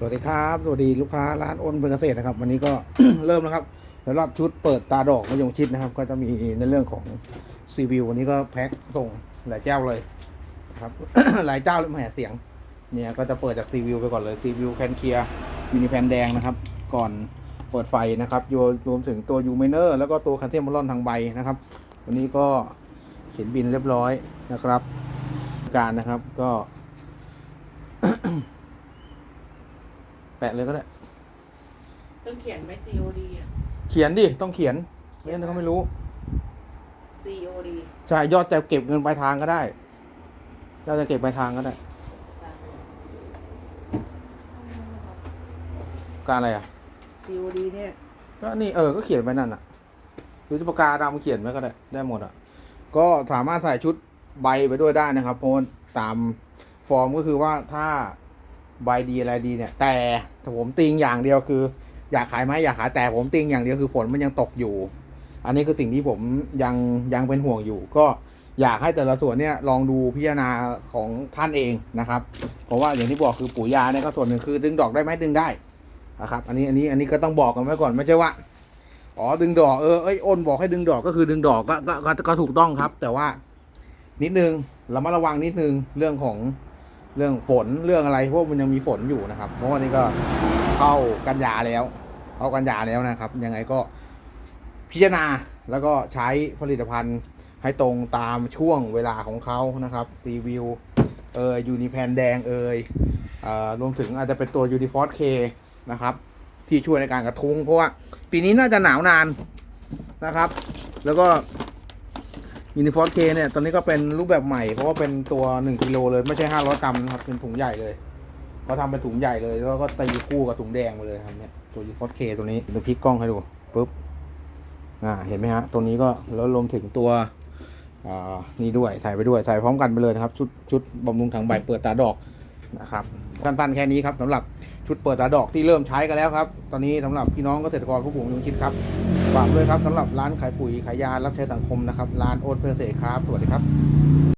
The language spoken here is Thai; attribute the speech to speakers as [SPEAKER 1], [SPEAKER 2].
[SPEAKER 1] สวัสดีครับ สวัสดีลูกค้าร้านอ้นเบอร์เกษตรนะครับ วันนี้ก็เริ่มแล้วครับสำหรับชุดเปิดตาดอกมะยงชิดนะครับ ก็จะมีในเรื่องของซีวิววันนี้ก็แพ็คส่งหลายเจ้าเลยนะครับ หลายเจ้าเลยแห่เสียง เนี่ยก็จะเปิดจากซีวิวไปก่อนเลยซีวิวแคนเคียมินิแพนแดงนะครับ ก่อนเปิดไฟนะครับโยรวมถึงตัวยูเมเนอร์แล้วก็ตัวคันเทมบอลอนทางใบนะครับ วันนี้ก็เขียนบินเรียบร้อยนะครับ การนะครับก็ แปะเลยก็ได้
[SPEAKER 2] ต้องเขียนไหม COD อะ
[SPEAKER 1] เขียนดิ ต้องเขียนไม่งั้นเขาไม่รู้
[SPEAKER 2] COD
[SPEAKER 1] ใช่ยอดจะเก็บเงินปลายทางก็ได้ยอดจะเก็บปลายทางก็ได้ การอะไรอะ
[SPEAKER 2] COD เนี่ย
[SPEAKER 1] ก็นี่เออ ก็เขียนไปนั่นอะ หรือจะปากกาดำเขียนไว้ก็ได้ ได้หมดอะ ก็สามารถใส่ชุดใบไปด้วยได้นะครับ เพราะว่าตามฟอร์มก็คือว่าถ้า ใบดีอะไรดีเนี่ย แต่ผมติงอย่างเดียวคือ อยากขายไหมอยากขายแต่ผมติงอย่างเดียวคือฝนมันยังตกอยู่ อันนี้คือสิ่งที่ผมยังยังเป็นห่วงอยู่ ก็อยากให้แต่ละส่วนเนี่ยลองดูพิจารณาของท่านเองนะครับ เพราะว่าอย่างที่บอกคือปุ๋ยยาเนี่ยก็ส่วนหนึ่งคือดึงดอกได้ไหมดึงได้นะครับ อันนี้อันนี้อันนี้ก็ต้องบอกกันไว้ก่อนไม่ใช่ว่าอ๋อดึงดอกเออเอ้ยอ้นบอกให้ดึงดอกก็คือดึงดอกก็ก็ก็ก็ถูกต้องครับ แต่ว่านิดนึงเรามาระวังนิดนึงเรื่องของ เรื่องฝนเรื่องอะไรพราะมันยังมีฝนอยู่นะครับ เพราะว่านี่ก็เข้ากันยาแล้วเข้ากันยาแล้วนะครับ ยังไงก็พิจารณาแล้วก็ใช้ผลิตภัณฑ์ให้ตรงตามช่วงเวลาของเขานะครับซีวิวเอยยูนิแพนแดงเอยเอ่อรวมถึงอาจจะเป็นตัวยูนิฟอร์เคนะครับที่ช่วยในการกระทุ้งเพราะว่าปีนี้น่าจะหนาวนานนะครับ แล้วก็ ยูนิฟอร์เคเนี่ยตอนนี้ก็เป็นรูปแบบใหม่ เพราะว่าเป็นตัว1กิโลเลยไม่ใช่500กรัมนะครับเป็นถุงใหญ่เลยเขาทำเป็นถุงใหญ่เลย แล้วก็ตีคู่กับถุงแดงไปเลยครับเนี่ยตัวยูนิฟอร์เคตัวนี้เดี๋ยวพลิกกล้องให้ดูปุ๊บอ่าเห็นไหมฮะตรงนี้ก็แล้วรวมถึงตัวอ่านี่ด้วยใส่ไปด้วยใส่พร้อมกันไปเลยนะครับ ชุดชุดบำรุงถังใบเปิดตาดอกนะครับสั้นๆแค่นี้ครับสำหรับชุดเปิดตาดอกที่เริ่มใช้กันแล้วครับ ตอนนี้สำหรับพี่น้องเกษตรกรผู้ปลูกยงชิดครับ ฝากด้วยครับสำหรับร้านขายปุ๋ยขายยารับใช้สังคมนะครับ ร้านโอ๊ตเพอร์เซครับ สวัสดีครับ